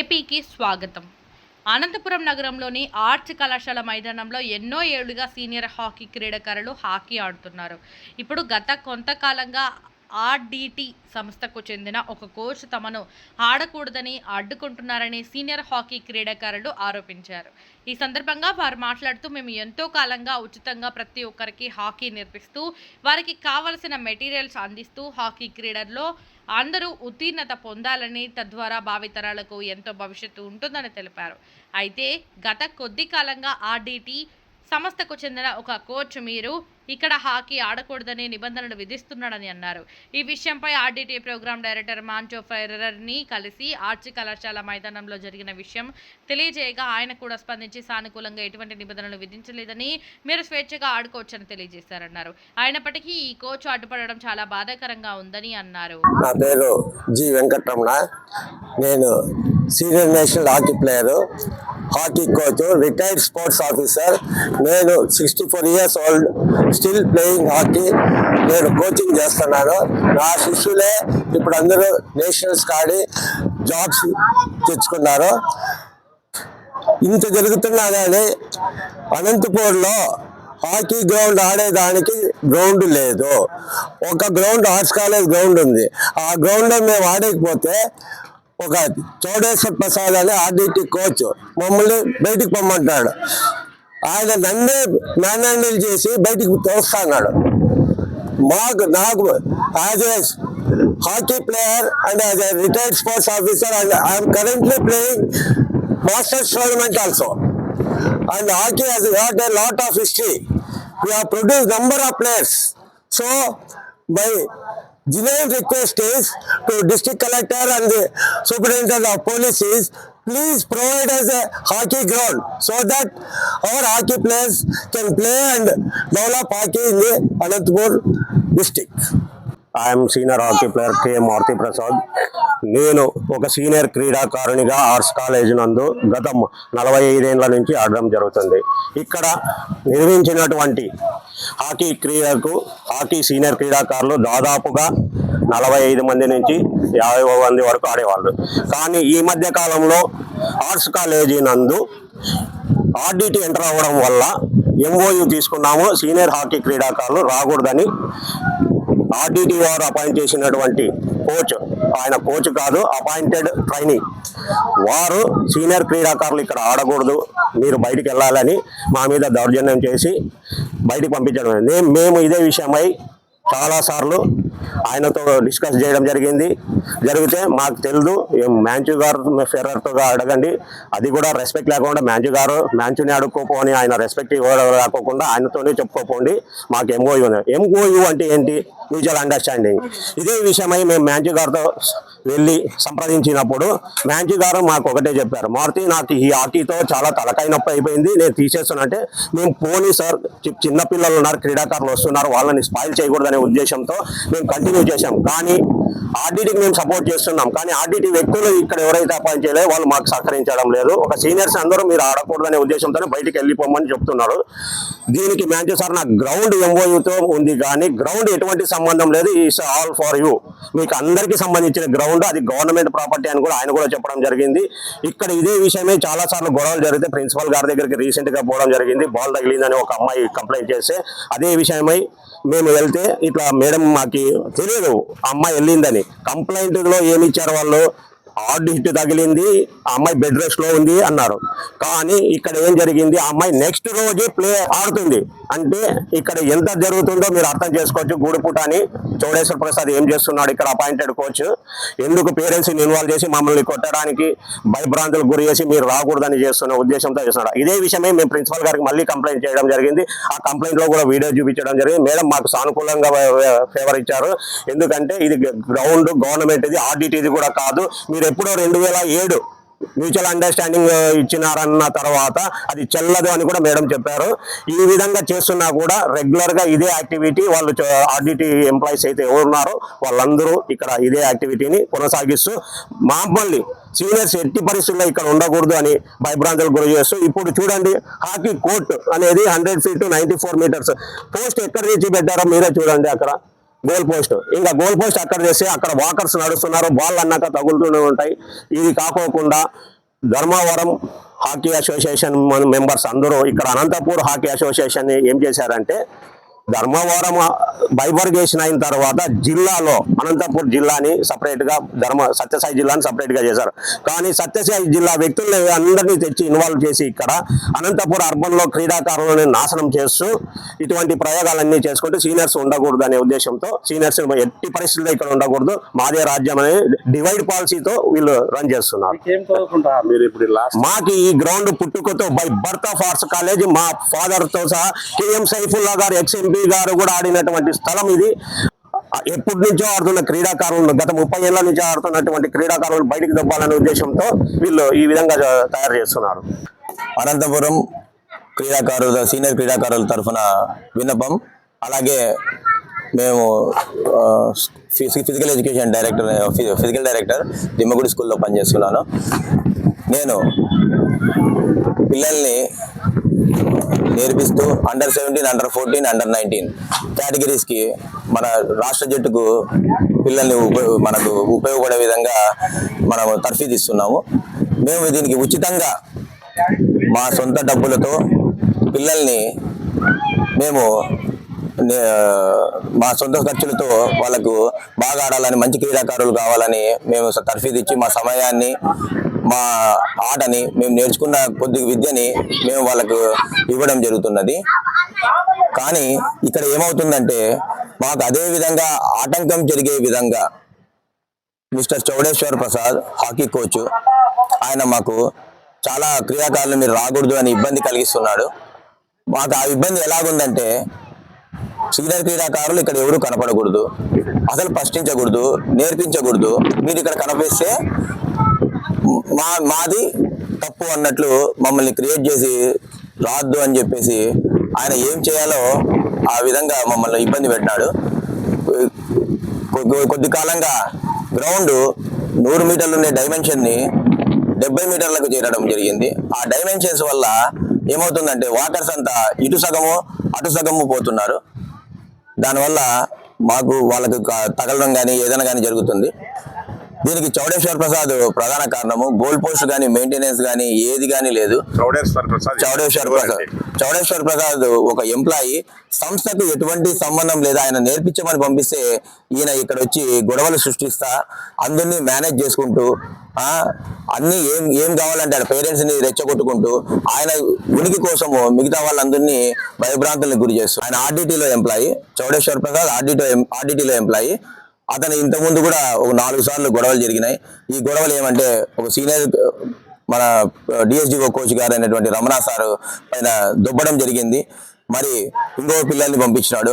ఏపీకి స్వాగతం. అనంతపురం నగరంలోని ఆర్ట్స్ కళాశాల మైదానంలో ఎన్నో ఏళ్ళుగా సీనియర్ హాకీ క్రీడాకారులు హాకీ ఆడుతున్నారు. ఇప్పుడు గత కొంతకాలంగా ఆర్డిటి సంస్థకు చెందిన ఒక కోచ్ తమను ఆడకూడదని అడ్డుకుంటున్నారని సీనియర్ హాకీ క్రీడాకారులు ఆరోపించారు. ఈ సందర్భంగా వారు మాట్లాడుతూ మేము ఎంతో కాలంగా ఉచితంగా ప్రతి ఒక్కరికి హాకీ నేర్పిస్తూ వారికి కావలసిన మెటీరియల్స్ అందిస్తూ హాకీ క్రీడల్లో అందరూ ఉత్తీర్ణత పొందాలని తద్వారా భావితరాలకు ఎంతో భవిష్యత్తు ఉంటుందని తెలిపారు. అయితే గత కొద్ది కాలంగా ఆర్డీటీ సంస్థకు చెందిన ఒక కోచ్ మీరు ఇక్కడ హాకీ ఆడకూడదని నిబంధనలు విధిస్తున్నాడని అన్నారు. ఈ విషయంపై ఆర్డీటీ ప్రోగ్రాం డైరెక్టర్ మాంచో ఫెరర్ని కలిసి ఆర్చి కళాశాల మైదానంలో జరిగిన విషయం తెలియజేయగా ఆయన కూడా స్పందించి సానుకూలంగా ఎటువంటి నిబంధనలు విధించలేదని మీరు స్వేచ్ఛగా ఆడుకోవచ్చని తెలియజేశారన్నారు. అయినప్పటికీ ఈ కోచ్ అడ్డుపడడం చాలా బాధాకరంగా ఉందని అన్నారు. నా పేరు జి వెంకటరమణ. నేను senior national hockey player hockey coach retired sports officer నేను sixty four years old still playing hockey నేను కోచింగ్ చేస్తున్నాను. నా శిష్యులే ఇప్పుడు అందరూ నేషనల్స్ కాడి జాబ్స్ తెచ్చుకున్నారు. ఇంత జరుగుతున్నా కానీ అనంతపూర్లో హాకీ గ్రౌండ్ ఆడేదానికి గ్రౌండ్ లేదు. ఒక గ్రౌండ్ ఆర్ట్స్ కాలేజ్ గ్రౌండ్ ఉంది. ఆ గ్రౌండ్లో మేము ఆడకపోతే ఒక చౌడేశ్వర్ ప్రసాద్ అనే ఆర్డిటి కోచ్ మమ్మల్ని బయటికి పొమ్మంటాడు ఆయన నన్నే మ్యాన్ చేసి బయటికి తోస్తున్నాడు. మాకు నాకు as a hockey player and as a retired sports officer and I'm currently playing masters tournament also and hockey has got a lot of history We have produced number of players. So my genuine request is to district collector and the superintendent of police is please provide us a hockey ground so that our hockey players can play and develop hockey in the Anantapur district. I am senior hockey player K. Marthy Prasad. నేను ఒక senior క్రీడాకారునిగా arts college నందు గత నలభై ఐదేళ్ళ నుంచి ఆడడం జరుగుతుంది. ఇక్కడ నిర్మించినటువంటి హాకీ క్రీడకు హాకీ సీనియర్ క్రీడాకారులు దాదాపుగా నలభై ఐదు మంది నుంచి యాభై మంది వరకు ఆడేవాళ్ళు. కానీ ఈ మధ్య కాలంలో ఆర్ట్స్ కాలేజీ నందు ఆర్డిటీ ఎంటర్ అవ్వడం వల్ల ఎంఓయు తీసుకున్నాము. సీనియర్ హాకీ క్రీడాకారులు రాకూడదని ఆర్డిటీ వారు అపాయింట్ చేసినటువంటి కోచ్ ఆయన కోచ్ కాదు అపాయింటెడ్ ట్రైనింగ్ వారు సీనియర్ క్రీడాకారులు ఇక్కడ ఆడకూడదు. మీరు బయటికి వెళ్ళాలని మా మీద దౌర్జన్యం చేసి బయటికి పంపించడం మేము ఇదే విషయమై చాలాసార్లు ఆయనతో డిస్కస్ చేయడం జరిగింది. జరిగితే మాకు తెలియదు మ్యాంచు గారు ఫెర్రర్తో అడగండి. అది కూడా రెస్పెక్ట్ లేకుండా మ్యాంచు గారు మ్యాంచుని అడుక్కోపోని ఆయన రెస్పెక్ట్ ఇవ్వడం ఆయనతోనే చెప్పుకోపోండి. మాకు ఎంఓయూ ఎంఓయు అంటే ఏంటి? మ్యూచువల్ అండర్స్టాండింగ్ ఇదే విషయమై మేము మ్యాంచు గారితో వెళ్ళి సంప్రదించినప్పుడు మ్యాంచు గారు మాకు ఒకటే చెప్పారు. మారుతి నాకు ఈ హాకీతో చాలా తలకాయ నొప్పి అయిపోయింది. నేను తీసేస్తున్నంటే మేము పోనీ సార్ చిన్నపిల్లలు చిన్న పిల్లలు ఉన్నారు క్రీడాకారులు వస్తున్నారు వాళ్ళని స్పాయిల్ చేయకూడదని ఉద్దేశంతో మేము కంటిన్యూ చేశాం. కానీ ఆర్డీటీకి మేము సపోర్ట్ చేస్తున్నాం. కానీ ఆర్డీటీ వ్యక్తులు ఇక్కడ ఎవరైతే అపాయింట్ చేయలేదు వాళ్ళు మాకు సహకరించడం లేదు. ఒక సీనియర్స్ అందరూ మీరు ఆడకూడదనే ఉద్దేశంతో బయటికి వెళ్ళిపోమని చెప్తున్నారు. దీనికి మ్యాంచు సార్ నాకు గ్రౌండ్ ఎంఓయూతో ఉంది కానీ గ్రౌండ్ ఎటువంటి సంబంధం లేదు. ఈస్ ఆల్ ఫర్ యూ మీకు అందరికీ సంబంధించిన గ్రౌండ్ అది గవర్నమెంట్ ప్రాపర్టీ అని కూడా ఆయన కూడా చెప్పడం జరిగింది. ఇక్కడ ఇదే విషయమే చాలా సార్లు గొడవలు జరిగితే ప్రిన్సిపల్ గారి దగ్గరికి రీసెంట్గా పోవడం జరిగింది. బాల్ తగిలిందని ఒక అమ్మాయి కంప్లైంట్ చేస్తే అదే విషయమై మేము వెళ్తే ఇట్లా మేడం మాకు తెలియదు. అమ్మాయి వెళ్ళింది కంప్లైంట్లో ఏమి ఇచ్చారు వాళ్ళు ఆడిట్ తగిలింది ఆ అమ్మాయి బెడ్ రెస్ట్లో ఉంది అన్నారు. కానీ ఇక్కడ ఏం జరిగింది? ఆ అమ్మాయి నెక్స్ట్ రోజే ప్లే ఆడుతుంది. అంటే ఇక్కడ ఎంత జరుగుతుందో మీరు అర్థం చేసుకోవచ్చు. గూడుపుట అని చౌడేశ్వర ప్రసాద్ ఏం చేస్తున్నాడు ఇక్కడ అపాయింటెడ్ కోచ్. ఎందుకు పేరెంట్స్ని ఇన్వాల్వ్ చేసి మమ్మల్ని కొట్టడానికి భయభ్రాంతులకు గురి చేసి మీరు రాకూడదని చేస్తున్న ఉద్దేశంతో చేస్తున్నాడు. ఇదే విషయమే మేము ప్రిన్సిపల్ గారికి మళ్ళీ కంప్లైంట్ చేయడం జరిగింది. ఆ కంప్లైంట్లో కూడా వీడియో చూపించడం జరిగింది. మేడం మాకు సానుకూలంగా ఫేవర్ ఇచ్చారు. ఎందుకంటే ఇది గ్రౌండ్ గవర్నమెంట్ ఇది ఆడిట్ ఇది కూడా కాదు. మీరు ఎప్పుడో రెండు వేల ఏడు మ్యూచువల్ అండర్స్టాండింగ్ ఇచ్చినారన్న తర్వాత అది చెల్లదు అని కూడా మేడం చెప్పారు. ఈ విధంగా చేస్తున్నా కూడా రెగ్యులర్గా ఇదే యాక్టివిటీ వాళ్ళు ఆర్డిటీ ఎంప్లాయీస్ అయితే ఎవరున్నారో వాళ్ళందరూ ఇక్కడ ఇదే యాక్టివిటీని కొనసాగిస్తూ మమ్మల్ని సీనియర్స్ ఎట్టి పరిస్థితుల్లో ఇక్కడ ఉండకూడదు అని భయభ్రాంతులకు గురి చేస్తూ ఇప్పుడు చూడండి హాకీ కోర్ట్ అనేది hundred feet ninety four metres post ఎక్కడ నుంచి పెట్టారో మీరే చూడండి అక్కడ. గోల్ పోస్ట్ ఇంకా గోల్ పోస్ట్ అక్కడ చేస్తే అక్కడ వాకర్స్ నడుస్తున్నారు. బాల్ అన్నాక తగులుతూనే ఉంటాయి. ఇది కాకోకుండా ధర్మవరం హాకీ అసోసియేషన్ మెంబర్స్ అందరూ ఇక్కడ అనంతపూర్ హాకీ అసోసియేషన్ ఏం చేశారంటే ధర్మవరం బైబర్గేషన్ అయిన తర్వాత జిల్లాలో అనంతపూర్ జిల్లాని సపరేట్గా ధర్మ సత్యసాయి జిల్లాని సపరేట్గా చేశారు. కానీ సత్యసాయి జిల్లా వ్యక్తుల్ని అందరినీ తెచ్చి ఇన్వాల్వ్ చేసి ఇక్కడ అనంతపూర్ అర్బన్లో క్రీడాకారులను నాశనం చేస్తూ ఇటువంటి ప్రయోగాలన్నీ చేసుకుంటూ సీనియర్స్ ఉండకూడదు అనే ఉద్దేశంతో సీనియర్స్ ఎట్టి పరిస్థితుల్లో ఇక్కడ ఉండకూడదు. మాదే రాజ్యం అనే డివైడ్ పాలసీతో వీళ్ళు రన్ చేస్తున్నారు. ఏం చదువుకుంటారు? మీరు ఇప్పుడు లాస్ట్ మాకి ఈ గ్రౌండ్ పుట్టుకతో by birth of arts college మా ఫాదర్తో సహా కేఎం సైఫుల్లా గారు ఎక్స్ఎంపీ గారు కూడా ఆడినటువంటి స్థలం ఇది. ఎప్పటి నుంచో ఆడుతున్న క్రీడాకారులను గత ముప్పై ఏళ్ళ నుంచి ఆడుతున్నటువంటి క్రీడాకారులను బయటికి దొబ్బాలనే ఉద్దేశంతో వీళ్ళు ఈ విధంగా తయారు చేస్తున్నారు. అనంతపురం క్రీడాకారుల సీనియర్ క్రీడాకారుల తరఫున విన్నపం. అలాగే మేము physical education director physical director Dimmagudi స్కూల్లో పనిచేస్తున్నాను. నేను పిల్లల్ని నేర్పిస్తూ under seventeen under fourteen under nineteen కేటగిరీస్కి మన రాష్ట్ర జట్టుకు పిల్లల్ని మనకు ఉపయోగపడే విధంగా మనము తర్ఫీదు ఇస్తున్నాము మేము దీనికి ఉచితంగా మా సొంత డబ్బులతో పిల్లల్ని మేము నే- మా సొంత ఖర్చులతో వాళ్ళకు బాగా ఆడాలని మంచి క్రీడాకారులు కావాలని మేము స- తర్ఫీదు ఇచ్చి మా సమయాన్ని మా ఆటని మేము నేర్చుకున్న కొద్ది విద్యని మేము వాళ్ళకు ఇవ్వడం జరుగుతున్నది. కానీ ఇక్కడ ఏమవుతుందంటే మాకు అదే విధంగా ఆటంకం జరిగే విధంగా mister Chowdeshwar Prasad hockey coach ఆయన మాకు చాలా క్రీడాకారులు మీరు రాకూడదు అని ఇబ్బంది కలిగిస్తున్నాడు. మాకు ఆ ఇబ్బంది ఎలాగుందంటే సీనియర్ క్రీడాకారులు ఇక్కడ ఎవరు కనపడకూడదు. అసలు ప్రశ్నించకూడదు నేర్పించకూడదు. మీరు ఇక్కడ కనిపిస్తే మా మాది తప్పు అన్నట్లు మమ్మల్ని క్రియేట్ చేసి రాద్దు అని చెప్పేసి ఆయన ఏం చేయాలో ఆ విధంగా మమ్మల్ని ఇబ్బంది పెట్టినాడు. కొద్ది కొద్ది కాలంగా గ్రౌండ్ నూరు మీటర్లు ఉండే డైమెన్షన్ని డెబ్బై మీటర్లకు చేరడం జరిగింది. ఆ డైమెన్షన్స్ వల్ల ఏమవుతుందంటే వాటర్స్ అంతా ఇటు సగము అటు సగము పోతున్నారు. దానివల్ల మాకు వాళ్ళకు తగలడం కానీ ఏదైనా కానీ జరుగుతుంది. దీనికి చౌడేశ్వర్ ప్రసాద్ ప్రధాన కారణము. గోల్ పోస్ట్ కానీ మెయింటెనెన్స్ కానీ ఏది కానీ లేదు. చౌడేశ్వర్ ప్రసాద్ చౌడేశ్వర్ ప్రసాద్ చౌడేశ్వర్ ప్రసాద్ ఒక ఎంప్లాయీ. సంస్థకు ఎటువంటి సంబంధం లేదు. ఆయన నేర్పించమని పంపిస్తే ఈయన ఇక్కడ వచ్చి గొడవలు సృష్టిస్తా అందరినీ మేనేజ్ చేసుకుంటూ ఆ అన్ని ఏం ఏం కావాలంటే ఆయన పేరెంట్స్ని రెచ్చగొట్టుకుంటూ ఆయన ఉనికి కోసము మిగతా వాళ్ళందరినీ భయభ్రాంతులకు గురి చేస్తూ ఆయన ఆర్డిటీలో ఎంప్లాయీ. చౌడేశ్వర్ ప్రసాద్ ఆర్డిటో ఆర్డిటీలో ఎంప్లాయీ. అతను ఇంతకుముందు కూడా ఒక నాలుగు సార్లు గొడవలు జరిగినాయి. ఈ గొడవలు ఏమంటే ఒక సీనియర్ మన డిఎస్డిఓ కోచ్ గారు అయినటువంటి రమణ సార్ పైన దుబ్బడం జరిగింది. మరి ఇంకో పిల్లల్ని పంపించినాడు.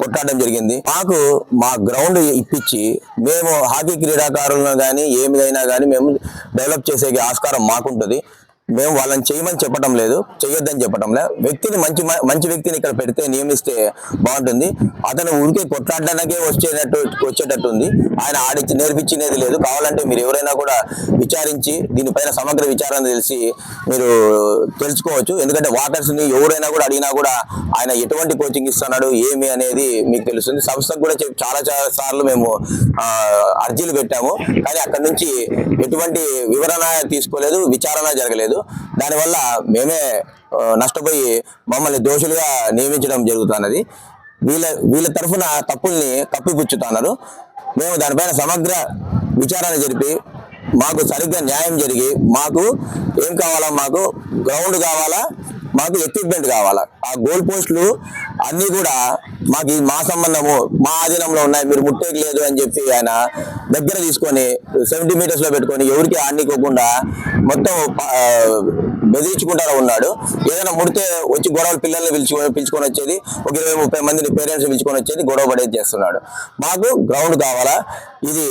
కొట్టాడడం జరిగింది. మాకు మా గ్రౌండ్ ఇప్పించి మేము హాకీ క్రీడాకారులను కానీ ఏమిదైనా కానీ మేము డెవలప్ చేసే ఆస్కారం మాకుంటుంది. మేము వాళ్ళని చేయమని చెప్పడం లేదు చేయొద్దని చెప్పడం లేదు. వ్యక్తిని మంచి మంచి వ్యక్తిని ఇక్కడ పెడితే నియమిస్తే బాగుంటుంది. అతను ఊరికే కొట్లాడడానికే వచ్చేటట్టు వచ్చేటట్టు ఉంది ఆయన ఆడించి నేర్పించినది లేదు. కావాలంటే మీరు ఎవరైనా కూడా విచారించి దీనిపైన సమగ్ర విచారణ తెలిసి మీరు తెలుసుకోవచ్చు. ఎందుకంటే వాటర్స్ని ఎవరైనా కూడా అడిగినా కూడా ఆయన ఎటువంటి కోచింగ్ ఇస్తున్నాడు ఏమి అనేది మీకు తెలుస్తుంది. సంస్థకు కూడా చెప్- చాలా చాలా సార్లు మేము అర్జీలు పెట్టాము. కానీ అక్కడ నుంచి ఎటువంటి వివరణ తీసుకోలేదు విచారణ జరగలేదు. దానివల్ల మేమే నష్టపోయి మమ్మల్ని దోషులుగా నియమించడం జరుగుతున్నది. వీళ్ళ వీళ్ళ తరఫున తప్పుల్ని కప్పిపుచ్చుతున్నారు. మేము దానిపైన సమగ్ర విచారణ జరిపి మాకు సరిగ్గా న్యాయం జరిగి మాకు ఏం కావాలా మాకు గ్రౌండ్ కావాలా మాకు ఎక్విప్మెంట్ కావాలా? ఆ గోల్ పోస్టులు అన్ని కూడా మాకు మా సంబంధము మా ఆధీనంలో ఉన్నాయి మీరు ముట్టేకి లేదు అని చెప్పి ఆయన దగ్గర తీసుకొని సెవెంటీ మీటర్స్లో పెట్టుకొని ఎవరికి ఆడికోకుండా మొత్తం బెదిరించుకుంటారా ఉన్నాడు. ఏదైనా ముడితే వచ్చి గొడవలు పిల్లల్ని పిలుచు పిలుచుకొని వచ్చేది ఒక ఇరవై ముప్పై మందిని పేరెంట్స్ పిలుచుకొని వచ్చేది గొడవ పడేది చేస్తున్నాడు. మాకు గ్రౌండ్ కావాలా? ఇది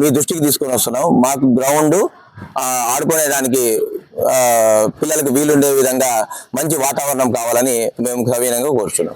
మీ దృష్టికి తీసుకొని వస్తున్నాం. మాకు గ్రౌండ్ ఆడుకునేదానికి పిల్లలకు వీలుండే విధంగా మంచి వాతావరణం కావాలని మేము సవినయంగా కోరుచున్నాం.